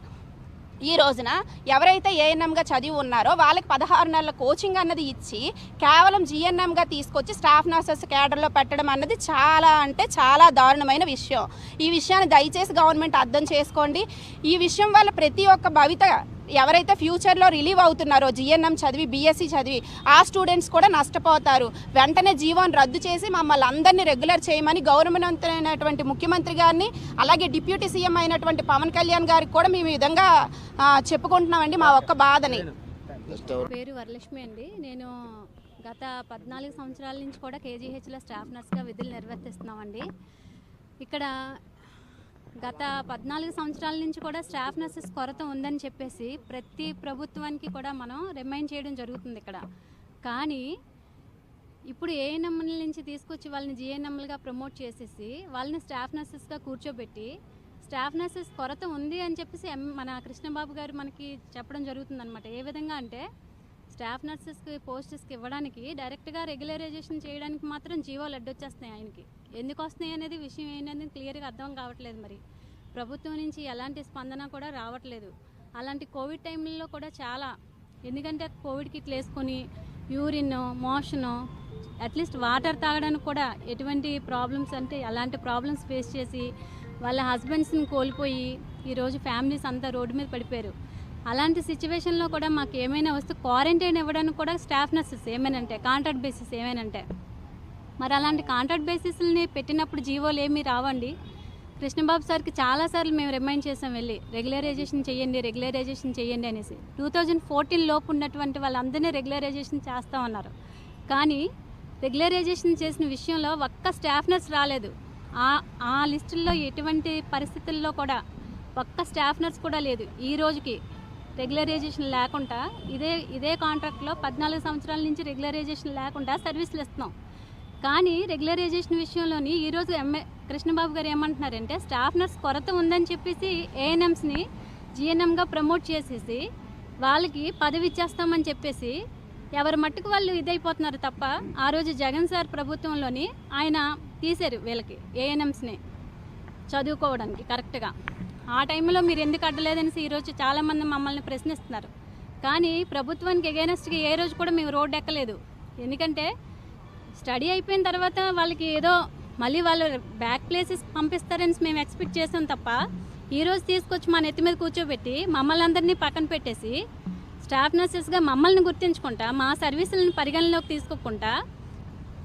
[SPEAKER 7] ఈ రోజున ఎవరైతే ఏఎన్ఎంగా చదివి ఉన్నారో వాళ్ళకి పదహారు నెలల కోచింగ్ అన్నది ఇచ్చి కేవలం జిఎన్ఎంగా తీసుకొచ్చి స్టాఫ్ నర్సెస్ క్యాడర్లో పెట్టడం అన్నది చాలా అంటే చాలా దారుణమైన విషయం. ఈ విషయాన్ని దయచేసి గవర్నమెంట్ అర్థం చేసుకోండి. ఈ విషయం వల్ల ప్రతి ఒక్క భవిత ఎవరైతే ఫ్యూచర్లో రిలీవ్ అవుతున్నారో జిఎన్ఎం చదివి బీఎస్సీ చదివి ఆ స్టూడెంట్స్ కూడా నష్టపోతారు. వెంటనే జీవోన్ రద్దు చేసి మమ్మల్ని అందరినీ రెగ్యులర్ చేయమని గౌరవవంతులైనటువంటి అయినటువంటి ముఖ్యమంత్రి గారిని అలాగే డిప్యూటీ సీఎం అయినటువంటి పవన్ కళ్యాణ్ గారికి కూడా మేము ఈ విధంగా చెప్పుకుంటున్నామండి మా ఒక్క బాధని.
[SPEAKER 8] పేరు వరలక్ష్మి అండి. నేను గత పద్నాలుగు సంవత్సరాల నుంచి కూడా కేజీహెచ్లో స్టాఫ్ నర్స్గా విధులు నిర్వర్తిస్తున్నామండి. ఇక్కడ గత పద్నాలుగు సంవత్సరాల నుంచి కూడా స్టాఫ్ నర్సెస్ కొరత ఉందని చెప్పేసి ప్రతి ప్రభుత్వానికి కూడా మనం రిమైండ్ చేయడం జరుగుతుంది ఇక్కడ. కానీ ఇప్పుడు ఏఎన్ఎంల నుంచి తీసుకొచ్చి వాళ్ళని జిఎన్ఎంలుగా ప్రమోట్ చేసేసి వాళ్ళని స్టాఫ్ నర్సెస్గా కూర్చోబెట్టి స్టాఫ్ నర్సెస్ కొరత ఉంది అని చెప్పేసి ఎం మన కృష్ణబాబు గారు మనకి చెప్పడం జరుగుతుందన్నమాట. ఏ విధంగా అంటే స్టాఫ్ నర్సెస్కి పోస్టెస్కి ఇవ్వడానికి డైరెక్ట్గా రెగ్యులరైజేషన్ చేయడానికి మాత్రం జీవోలు అడ్డొచ్చేస్తున్నాయి ఆయనకి. ఎందుకు వస్తున్నాయి అనేది విషయం ఏంటనేది క్లియర్గా అర్థం కావట్లేదు మరి. ప్రభుత్వం నుంచి ఎలాంటి స్పందన కూడా రావట్లేదు. అలాంటి కోవిడ్ టైంలో కూడా చాలా ఎందుకంటే కోవిడ్ కిట్లు వేసుకొని యూరిన్ మోషను అట్లీస్ట్ వాటర్ తాగడానికి కూడా ఎటువంటి ప్రాబ్లమ్స్ అంటే అలాంటి ప్రాబ్లమ్స్ ఫేస్ చేసి వాళ్ళ హస్బెండ్స్ని కోల్పోయి ఈరోజు ఫ్యామిలీస్ అంతా రోడ్డు మీద పడిపోయారు. అలాంటి సిచ్యువేషన్లో కూడా మాకు ఏమైనా వస్తే క్వారంటైన్ ఇవ్వడానికి కూడా స్టాఫ్ నర్సెస్ అంటే కాంట్రాక్ట్ బేసిస్ ఏమైనంటే. మరి అలాంటి కాంట్రాక్ట్ బేసిస్ని పెట్టినప్పుడు జీవోలు ఏమీ రావండి. కృష్ణబాబు సార్కి చాలాసార్లు మేము రిమైండ్ చేసాం వెళ్ళి రెగ్యులరైజేషన్ చేయండి రెగ్యులరైజేషన్ చేయండి అనేసి. టూ థౌజండ్ ఫోర్టీన్ లోపు ఉన్నటువంటి వాళ్ళందరినీ రెగ్యులరైజేషన్ చేస్తామన్నారు కానీ రెగ్యులరైజేషన్ చేసిన విషయంలో ఒక్క స్టాఫ్ నర్స్ రాలేదు. ఆ ఆ లిస్టుల్లో ఎటువంటి పరిస్థితుల్లో కూడా ఒక్క స్టాఫ్ నర్స్ కూడా లేదు. ఈ రోజుకి రెగ్యులరైజేషన్ లేకుండా ఇదే ఇదే కాంట్రాక్ట్లో పద్నాలుగు సంవత్సరాల నుంచి రెగ్యులరైజేషన్ లేకుండా సర్వీసులు ఇస్తున్నాం. కానీ రెగ్యులరైజేషన్ విషయంలోని ఈరోజు ఎంఏ కృష్ణబాబు గారు ఏమంటున్నారంటే స్టాఫ్ నర్స్ కొరత ఉందని చెప్పేసి ఏఎన్ఎంస్ని జిఎన్ఎంగా ప్రమోట్ చేసేసి వాళ్ళకి పదవి ఇచ్చేస్తామని చెప్పేసి ఎవరి మట్టుకు వాళ్ళు ఇదైపోతున్నారు తప్ప ఆ రోజు జగన్ సార్ ప్రభుత్వంలోని ఆయన తీశారు వీళ్ళకి ఏఎన్ఎంస్ని చదువుకోవడానికి కరెక్ట్గా. ఆ టైంలో మీరు ఎందుకు అడ్డలేదనేసి ఈరోజు చాలామంది మమ్మల్ని ప్రశ్నిస్తున్నారు. కానీ ప్రభుత్వానికి అగేనెస్ట్గా ఏ రోజు కూడా మేము రోడ్డు ఎక్కలేదు. ఎందుకంటే స్టడీ అయిపోయిన తర్వాత వాళ్ళకి ఏదో మళ్ళీ వాళ్ళు బ్యాక్ ప్లేసెస్ పంపిస్తారని మేము ఎక్స్పెక్ట్ చేసాం తప్ప ఈ రోజు తీసుకొచ్చి మా నెత్తి మీద కూర్చోబెట్టి మమ్మల్ని అందరినీ పక్కన పెట్టేసి స్టాఫ్ నర్సెస్గా మమ్మల్ని గుర్తించుకుంటా మా సర్వీసులను పరిగణలోకి తీసుకోకుండా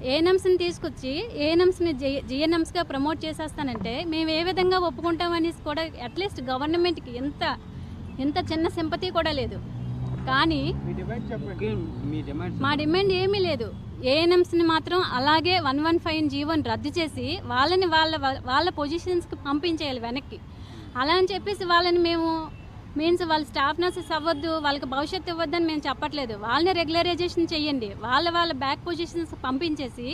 [SPEAKER 8] ఏఎన్ఎంస్ని తీసుకొచ్చి ఏఎన్ఎంస్ని జిఎన్ఎంస్గా ప్రమోట్ చేసేస్తానంటే మేము ఏ విధంగా ఒప్పుకుంటామనేసి కూడా అట్లీస్ట్ గవర్నమెంట్కి ఎంత ఎంత చిన్న సింపతి కూడా లేదు. కానీ
[SPEAKER 3] మీ డిమాండ్
[SPEAKER 8] మా డిమాండ్ ఏమీ లేదు. ఏఎన్ఎంస్ని మాత్రం అలాగే వన్ వన్ ఫైవ్ జీవోని రద్దు చేసి వాళ్ళని వాళ్ళ వాళ్ళ పొజిషన్స్కి పంపించేయాలి వెనక్కి. అలా అని చెప్పేసి వాళ్ళని మేము మీన్స్ వాళ్ళ స్టాఫ్ నర్సెస్ అవ్వద్దు వాళ్ళకి భవిష్యత్తు ఇవ్వద్దని మేము చెప్పట్లేదు. వాళ్ళని రెగ్యులరైజేషన్ చేయండి వాళ్ళ వాళ్ళ బ్యాక్ పొజిషన్స్ పంపించేసి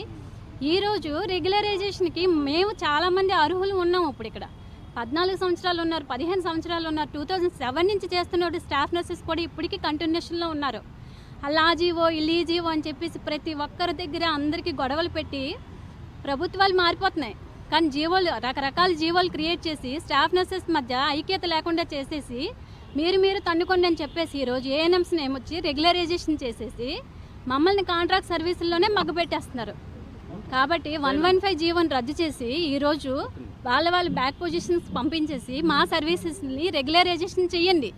[SPEAKER 8] ఈరోజు రెగ్యులరైజేషన్కి మేము చాలామంది అర్హులు ఉన్నాం ఇప్పుడు ఇక్కడ. పద్నాలుగు సంవత్సరాలు ఉన్నారు పదిహేను సంవత్సరాలు ఉన్నారు టూ థౌజండ్ సెవెన్ నుంచి చేస్తున్న స్టాఫ్ నర్సెస్ కూడా ఇప్పటికీ కంటిన్యూషన్లో ఉన్నారు. అలా జీవో ఇల్లీ జీవో అని చెప్పేసి ప్రతి ఒక్కరి దగ్గర అందరికీ గొడవలు పెట్టి ప్రభుత్వాలు మారిపోతున్నాయి. కానీ జీవోలు రకరకాల జీవోలు క్రియేట్ చేసి స్టాఫ్ నర్సెస్ మధ్య ఐక్యత లేకుండా చేసేసి మీరు మీరు తన్నుకోండి అని చెప్పేసి ఈరోజు ఏఎన్ఎంస్ని ఏమొచ్చి రెగ్యులరైజేషన్ చేసేసి మమ్మల్ని కాంట్రాక్ట్ సర్వీసుల్లోనే మగ్గపెట్టేస్తున్నారు కాబట్టి వన్ వన్ ఫైవ్ జీవోని రద్దు చేసి ఈరోజు వాళ్ళ వాళ్ళ బ్యాక్ పొజిషన్స్ పంపించేసి మా సర్వీసెస్ని రెగ్యులరైజేషన్ చేయండి.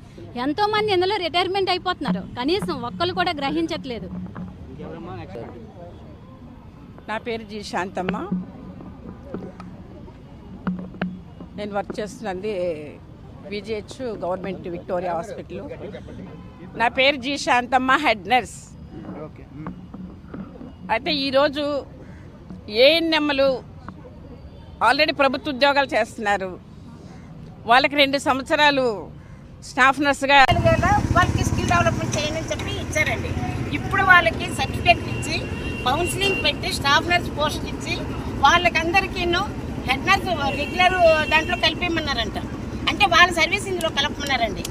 [SPEAKER 8] ఎంతోమంది ఇందులో రిటైర్మెంట్ అయిపోతున్నారు. కనీసం ఒక్కరు కూడా గ్రహించట్లేదు.
[SPEAKER 2] నా పేరు జీ శాంతమ్మ. నేను వర్క్ చేస్తున్నది విజిహెచ్ గవర్నమెంట్ విక్టోరియా హాస్పిటల్. నా పేరు జి శాంతమ్మ హెడ్ నర్స్. అయితే ఈరోజు ఏఎన్ఎంలు ఆల్రెడీ ప్రభుత్వ ఉద్యోగాలు చేస్తున్నారు. వాళ్ళకి రెండు సంవత్సరాలు స్టాఫ్ నర్స్గా వాళ్ళకి స్కిల్ డెవలప్మెంట్ చేయండి అని చెప్పి ఇచ్చారండి. ఇప్పుడు వాళ్ళకి సర్టిఫికేట్ ఇచ్చి కౌన్సిలింగ్ పెట్టి స్టాఫ్ నర్స్ పోస్ట్ ఇచ్చి వాళ్ళకందరికీ హెడ్ నర్స్ రెగ్యులర్ దాంట్లో కలిపేయమన్నారంట. అంటే వాళ్ళ సర్వీస్ ఇందులో కలపమన్నారండి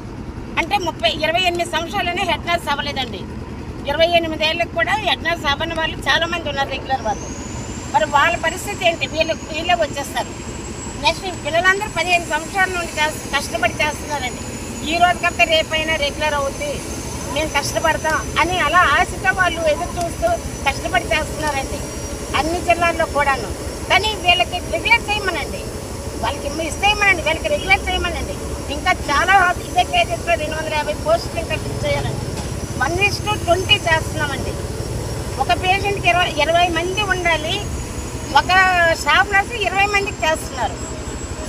[SPEAKER 2] అంటే ముప్పై ఇరవై ఎనిమిది సంవత్సరాలనే హెడ్ నర్స్ అవ్వలేదండి. ఇరవై ఎనిమిది ఏళ్ళకి కూడా హెడ్ నర్స్ అవ్వని వాళ్ళు చాలామంది ఉన్నారు రెగ్యులర్ వాళ్ళు. మరి వాళ్ళ పరిస్థితి ఏంటి? వీళ్ళు వీళ్ళే వచ్చేస్తారు. నెక్స్ట్ పిల్లలందరూ పదిహేను సంవత్సరాల నుండి కష్టపడి చేస్తున్నారండి. ఈ రోజు కనుక రేపైనా రెగ్యులర్ అవుద్ది. మేము కష్టపడతాం అని అలా ఆశతో వాళ్ళు ఎదురు చూస్తూ కష్టపడి చేస్తున్నారండి. అన్ని జిల్లాల్లో కూడాను. కానీ వీళ్ళకి రెగ్యులర్ చేయమనండి. వాళ్ళకి ఇమ్మ- ఇస్తేయమనండి వీళ్ళకి రెగ్యులర్ చేయమనండి. ఇంకా చాలా ఇదే కేజెస్లో రెండు వందల యాభై పోస్టులు ఇంకా ఫిక్స్ చేయాలండి. వన్ ఇస్ టు ట్వంటీ చేస్తున్నామండి. ఒక పేషెంట్కి ఇరవై ఇరవై మంది ఉండాలి. ఒక స్టాఫ్ నర్సు ఇరవై మందికి చేస్తున్నారు.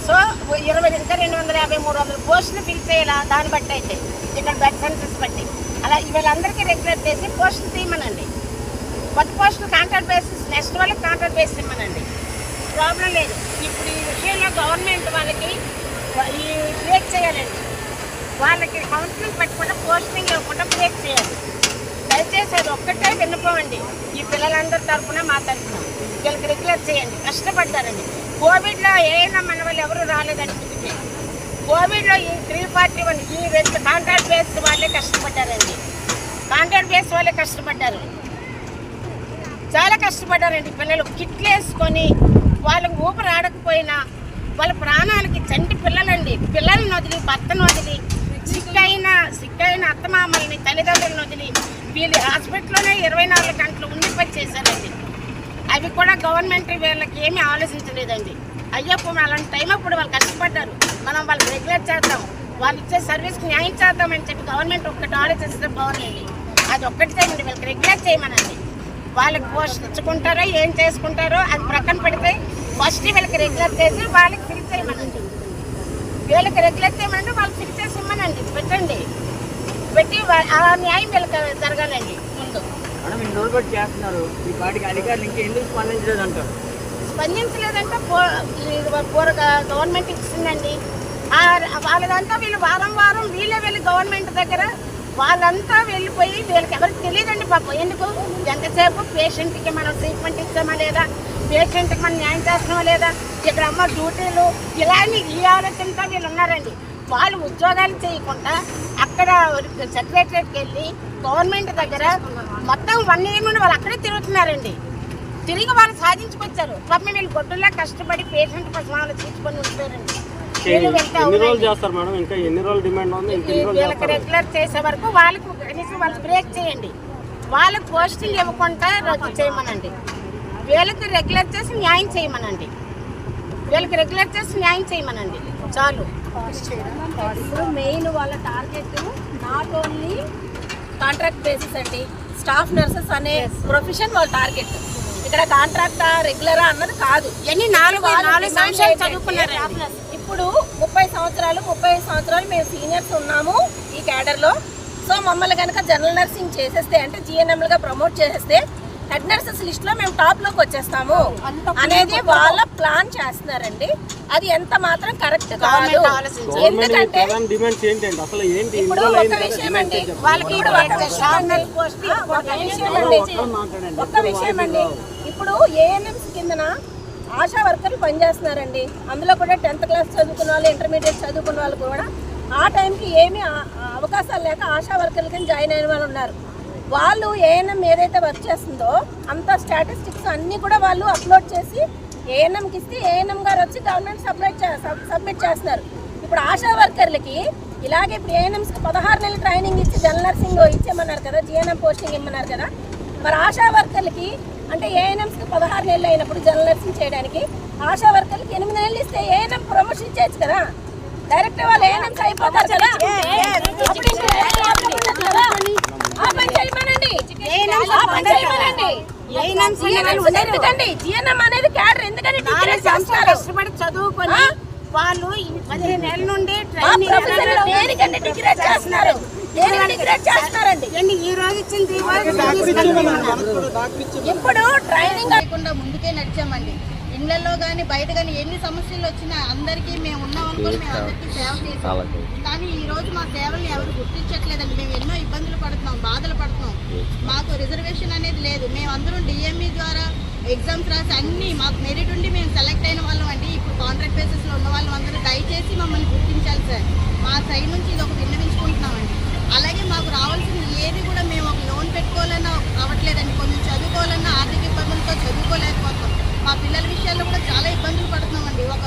[SPEAKER 2] సో ఇరవై ఇంకా రెండు వందల యాభై మూడు వందల పోస్టులు ఫిల్ చేయాలా? దాన్ని బట్టి అయితే ఇక్కడ బెడ్ సెంటర్స్ బట్టి. అలా వీళ్ళందరికీ రెగ్యులర్ చేసి పోస్టులు తీయమనండి. కొత్త పోస్టులు కాంట్రాక్ట్ బేసిస్ నెక్స్ట్ వాళ్ళకి కాంట్రాక్ట్ బేసిస్ ఇమ్మనండి. ప్రాబ్లం లేదు. ఇప్పుడు ఈ విషయంలో గవర్నమెంట్ వాళ్ళకి ఈ బ్రేక్ చేయాలండి వాళ్ళకి కౌన్సిలింగ్ పెట్టకుండా పోస్టింగ్ ఇవ్వకుండా బ్రేక్ చేయాలి. దయచేసి అది ఒక్కటే విన్నపమండి. ఈ పిల్లలందరి తరఫున మా తరఫున వీళ్ళకి రెగ్యులర్ చేయండి. కష్టపడ్డారండి. కోవిడ్లో ఏమైనా మన వాళ్ళు ఎవరు రాలేదండి కోవిడ్లో ఈ త్రీ ఫార్టీ వన్ ఈ రెండు కాంట్రాక్ట్ బేస్ వాళ్ళే కష్టపడ్డారండి. కాంట్రాక్ట్ బేస్ వాళ్ళే కష్టపడ్డారు. చాలా కష్టపడ్డారండి పిల్లలు. కిట్లు వేసుకొని వాళ్ళకి ఊపిరి ఆడకపోయినా వాళ్ళ ప్రాణాలకి చంటి పిల్లలండి. పిల్లల్ని వదిలి భర్తను వదిలి సిక్కైన సిక్కైన అత్తమామల్ని తల్లిదండ్రులను వదిలి వీళ్ళు హాస్పిటల్లోనే ఇరవై నాలుగు గంటలు ఉండి పని చేశారండి అవి కూడా గవర్నమెంట్ వీళ్ళకి ఏమీ ఆలోచించలేదండి. అయ్యప్ప అలాంటి టైం అప్పుడు వాళ్ళు కష్టపడ్డారు. మనం వాళ్ళకి రెగ్యులేట్ చేద్దాం. వాళ్ళు ఇచ్చే సర్వీస్కి న్యాయం చేద్దామని చెప్పి గవర్నమెంట్ ఒక్కటి ఆలోచిస్తే బాగుందండి అది ఒక్కటి చేయమండి వీళ్ళకి రెగ్యులర్ చేయమనండి. వాళ్ళకి పోస్ట్ ఇచ్చుకుంటారో ఏం చేసుకుంటారో అది ప్రక్కన పెడితే ఫస్ట్ వీళ్ళకి రెగ్యులర్ చేసి వాళ్ళకి ఫిల్ చేయమనండి వీళ్ళకి రెగ్యులర్ చేయమనండి వాళ్ళకి ఫిల్ చేసి ఇమ్మనండి పెట్టండి. పెట్టి ఆ న్యాయం వీళ్ళకి జరగాలండి ముందు. స్పందించలేదంటే పో ఇది పూర గవర్నమెంట్ ఇచ్చిందండి. వాళ్ళదంతా వీళ్ళు వారం వారం వీళ్ళే వెళ్ళి గవర్నమెంట్ దగ్గర వాళ్ళంతా వెళ్ళిపోయి వీళ్ళకి ఎవరికి తెలియదండి పాపం. ఎందుకు? ఎంతసేపు పేషెంట్కి మనం ట్రీట్మెంట్ ఇస్తామా లేదా? పేషెంట్కి మనం న్యాయం చేస్తున్నామా లేదా? ఇక్కడ అమ్మ డ్యూటీలు ఇలాంటి ఈ ఆలోచనతో వీళ్ళు ఉన్నారండి. వాళ్ళు ఉద్యోగాలు చేయకుండా అక్కడ సెక్రటరీకి వెళ్ళి గవర్నమెంట్ దగ్గర మొత్తం వన్ ఇయర్ నుండి వాళ్ళు అక్కడే తిరుగుతున్నారండి. తిరిగి వాళ్ళు సాధించుకొచ్చారు. పాపం వీళ్ళు గొడ్డులా కష్టపడి పేషెంట్ కోసం ఆలోచించుకొని ఉండిపోయారండి
[SPEAKER 5] ఎన్ని రోజులు. చేస్తారు మేడం? ఇంకా ఎన్ని రోజులు డిమాండ్ ఉంది?
[SPEAKER 2] వీళ్ళకి రెగ్యులర్ చేసే వరకు వాళ్ళకు కనీసం వాళ్ళు బ్రేక్ చేయండి. వాళ్ళకి పోస్టింగ్ ఇవ్వకుండా రద్దు చేయమనండి. వీళ్ళకి రెగ్యులర్ చేసి న్యాయం చేయమనండి. వీళ్ళకి రెగ్యులర్ చేసి న్యాయం చేయమనండి. చాలు.
[SPEAKER 4] ఇప్పుడు మెయిన్ వాళ్ళ target not only contract basis అండి. స్టాఫ్ నర్సెస్ అనే ప్రొఫెషన్ వాళ్ళ టార్గెట్. ఇక్కడ కాంట్రాక్టా రెగ్యులరా అన్నది కాదు.
[SPEAKER 2] ఎన్ని నాలుగు నాలుగు సంవత్సరాలు
[SPEAKER 4] ఏంటంటే,
[SPEAKER 2] చదువుకున్నారండి.
[SPEAKER 4] ఇప్పుడు ముప్పై సంవత్సరాలు ముప్పై సంవత్సరాలు మేము సీనియర్స్ ఉన్నాము ఈ క్యాడర్లో. సో మమ్మల్ని కనుక జనరల్ నర్సింగ్ చేసేస్తే అంటే జిఎన్ఎంలుగా ప్రమోట్ చేసేస్తే హెడ్ నర్సెస్ లిస్ట్లో మేము టాప్లోకి వచ్చేస్తాము అనేది వాళ్ళ ప్లాన్ చేస్తున్నారండి. అది ఎంత మాత్రం కరెక్ట్ కాదు. ఎందుకంటే ఇప్పుడు ఒక విషయం
[SPEAKER 5] డిమాండ్
[SPEAKER 4] అండి.
[SPEAKER 2] వాళ్ళకి
[SPEAKER 4] ఇప్పుడు ఒక విషయం అండి. ఒక విషయం అండి. ఒక్క విషయం అండి. ఇప్పుడు ఏఎన్ఎంస్ కిందన ఆశా వర్కర్లు పనిచేస్తున్నారండి. అందులో కూడా టెన్త్ క్లాస్ చదువుకున్న వాళ్ళు ఇంటర్మీడియట్ చదువుకున్న వాళ్ళు కూడా ఆ టైంకి ఏమీ అవకాశాలు లేక ఆశా వర్కర్ల కింద జాయిన్ అయిన వాళ్ళు ఉన్నారు. వాళ్ళు ఏఎన్ఎం ఏదైతే వర్క్ చేస్తుందో అంత స్టాటిస్టిక్స్ అన్నీ కూడా వాళ్ళు అప్లోడ్ చేసి ఏఎన్ఎంకి ఇస్తే ఏఎన్ఎం గారు వచ్చి గవర్నమెంట్ సబ్మిట్ సబ్మిట్ చేస్తున్నారు. ఇప్పుడు ఆశా వర్కర్లకి ఇలాగే ఇప్పుడు ఏఎన్ఎంస్కి పదహారు నెలల ట్రైనింగ్ ఇచ్చి జనరల్ నర్సింగ్ ఇచ్చేయమన్నారు కదా జిఎన్ఎం పోస్టింగ్ ఇమ్మన్నారు కదా మరి ఆశా వర్కర్లకి అంటే ఏఎన్ఎంస్కి పదహారు నెలలు అయినప్పుడు నర్సింగ్ చేయడానికి ఆశా వర్కర్లకి ఎనిమిది నెలలు ఇస్తే ఏఎన్ఎం ప్రమోషన్ చేయొచ్చు కదా? డైరెక్ట్ వాళ్ళు ఏఎన్ఎంస్ అయిపోతారు కదా. ఆ పని చేయమనండి. ఆ పని చేయమనండి. ఎందుకండి? జిఎన్ఎం అనేది క్యాడర్ ఎందుకని
[SPEAKER 2] కష్టపడి చదువుకొని? వాళ్ళు పదిహేను ఏళ్ళ నుండి ట్రైనింగ్
[SPEAKER 4] చేస్తున్నారు?
[SPEAKER 2] ఈ రోజు ఇచ్చింది.
[SPEAKER 4] ఇప్పుడు ట్రైనింగ్
[SPEAKER 9] లేకుండా ముందుకే నడిచామండి. ఇళ్ళలో కానీ బయట కానీ ఎన్ని సమస్యలు వచ్చినా అందరికీ మేము ఉన్నాం అనుకుని మేము అందరికీ సేవ చేసాం. కానీ ఈ రోజు మా సేవల్ని ఎవరు గుర్తించట్లేదండి. మేము ఎన్నో ఇబ్బందులు పడుతున్నాం బాధలు పడుతున్నాం. మాకు రిజర్వేషన్ అనేది లేదు. మేము అందరం డిఎంఈ ద్వారా ఎగ్జామ్స్ రాసి అన్ని మాకు మెరిట్ ఉండి మేము సెలెక్ట్ అయిన వాళ్ళం అండి. ఇప్పుడు కాంట్రాక్ట్ బేసిస్లో ఉన్న వాళ్ళం అందరూ దయచేసి మమ్మల్ని గుర్తించాలి సార్. మా సైడ్ నుంచి ఇది ఒక విన్నవించుకుంటున్నామండి అలాగే మాకు రావాల్సిన ఏది కూడా మేము ఒక లోన్ పెట్టుకోవాలన్నా అవ్వట్లేదండి. కొంచెం చదువుకోవాలన్నా ఆర్థిక ఇబ్బందులతో చదువుకోలేకపోతున్నాం. మా పిల్లల విషయాల్లో కూడా చాలా ఇబ్బందులు పడుతున్నామండి. ఒక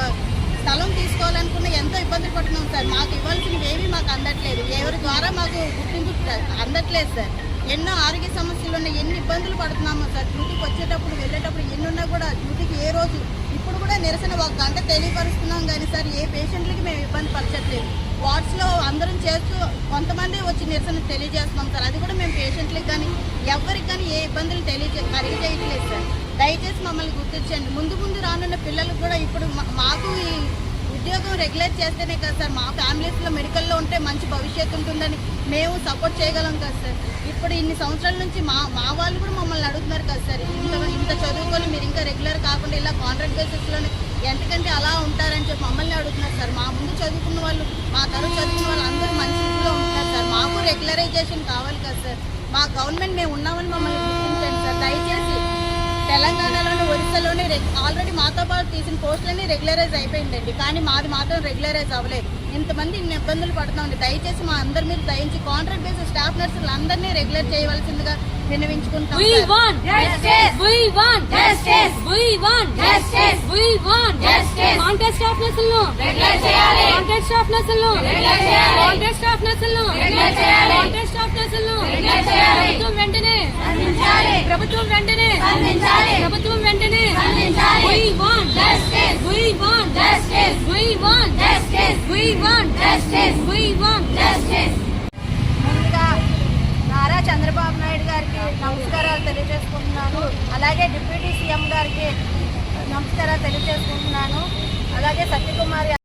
[SPEAKER 9] స్థలం తీసుకోవాలనుకున్న ఎంతో ఇబ్బందులు పడుతున్నాం సార్. మాకు ఇవ్వాల్సినవి ఏమీ మాకు అందట్లేదు. ఎవరి ద్వారా మాకు గుర్తింపు సార్ అందట్లేదు సార్. ఎన్నో ఆరోగ్య సమస్యలు ఉన్నాయి. ఎన్ని ఇబ్బందులు పడుతున్నామో సార్. డ్యూటీకి వచ్చేటప్పుడు వెళ్ళేటప్పుడు ఎన్ని ఉన్నా కూడా డ్యూటీకి ఏ రోజు ఇప్పుడు కూడా నిరసన ఒక గంట తెలియపరుస్తున్నాం కానీ సార్ ఏ పేషెంట్లకి మేము ఇబ్బంది పరచట్లేదు. వార్డ్స్లో అందరం చేస్తూ కొంతమంది వచ్చి నిరసన తెలియజేస్తున్నాం సార్. అది కూడా మేము పేషెంట్లకు కానీ ఎవరికి కానీ ఏ ఇబ్బందులు తెలియజే కలిగజేయట్లేదు సార్. దయచేసి మమ్మల్ని గుర్తించండి. ముందు ముందు రానున్న పిల్లలకు కూడా ఇప్పుడు మాకు ఈ ఉద్యోగం రెగ్యులర్ చేస్తేనే కదా సార్. మా ఫ్యామిలీస్లో మెడికల్లో ఉంటే మంచి భవిష్యత్తు ఉంటుందని మేము సపోర్ట్ చేయగలం కదా సార్. ఇప్పుడు ఇన్ని సంవత్సరాల నుంచి మా మా వాళ్ళు కూడా మమ్మల్ని అడుగుతున్నారు కదా సార్. ఇంత ఇంత చదువుకొని మీరు ఇంకా రెగ్యులర్ కాకుండా ఇలా కాంట్రాక్ట్ బేసిస్లోనే ఎంతకంటే అలా ఉంటారని చెప్పి మమ్మల్ని అడుగుతున్నారు సార్. మా ముందు చదువుకున్న వాళ్ళు మా తరం చదువుకున్న వాళ్ళు అందరూ మంచి స్థితిలో ఉంటున్నారు సార్. మాకు రెగ్యులరైజేషన్ కావాలి కదా సార్. మా గవర్నమెంట్ మేము ఉన్నామని మమ్మల్ని గుర్తించండి సార్. దయచేసి తెలంగాణలోని ఒరిస్సాలోని ఆల్రెడీ మాతో పాటు తీసిన పోస్టులన్నీ రెగ్యులరైజ్ అయిపోయిందండి. కానీ మాది మాత్రం రెగ్యులరైజ్ అవ్వలేదు. ఇంతమంది ఇన్ని ఇబ్బందులు పడుతున్నామండి. దయచేసి మా అందరి మీద దయించి కాంట్రాక్ట్ బేసిస్ స్టాఫ్ నర్సులు అందరినీ రెగ్యులర్ చేయవలసిందిగా విన్నవించుకుంటాం
[SPEAKER 8] We want justice. We want justice. We want justice. We want justice. Contract staff నర్సులను regular చేయాలి. కాంట్రాక్ట్ స్టాఫ్ నర్సులను రెగ్యులర్ చేయాలి. కాంట్రాక్ట్ స్టాఫ్ నర్సులను రెగ్యులర్ చేయాలి. కాంట్రాక్ట్ స్టాఫ్ నర్సులను రెగ్యులర్ చేయాలి. ప్రభుత్వం వెంటనే. అందించాలి ప్రభుత్వం వెంటనే. అందించాలి ప్రభుత్వం వెంటనే. అందించాలి We want justice. We want justice. We want justice. We want justice. We want justice.
[SPEAKER 9] ముందుగా నారా చంద్రబాబు నాయుడు గారికి నమస్కారాలు తెలియజేసుకుంటున్నాను. అలాగే డిప్యూటీ సీఎం గారికి నమస్కారాలు తెలియజేసుకుంటున్నాను. అలాగే సత్యకుమారి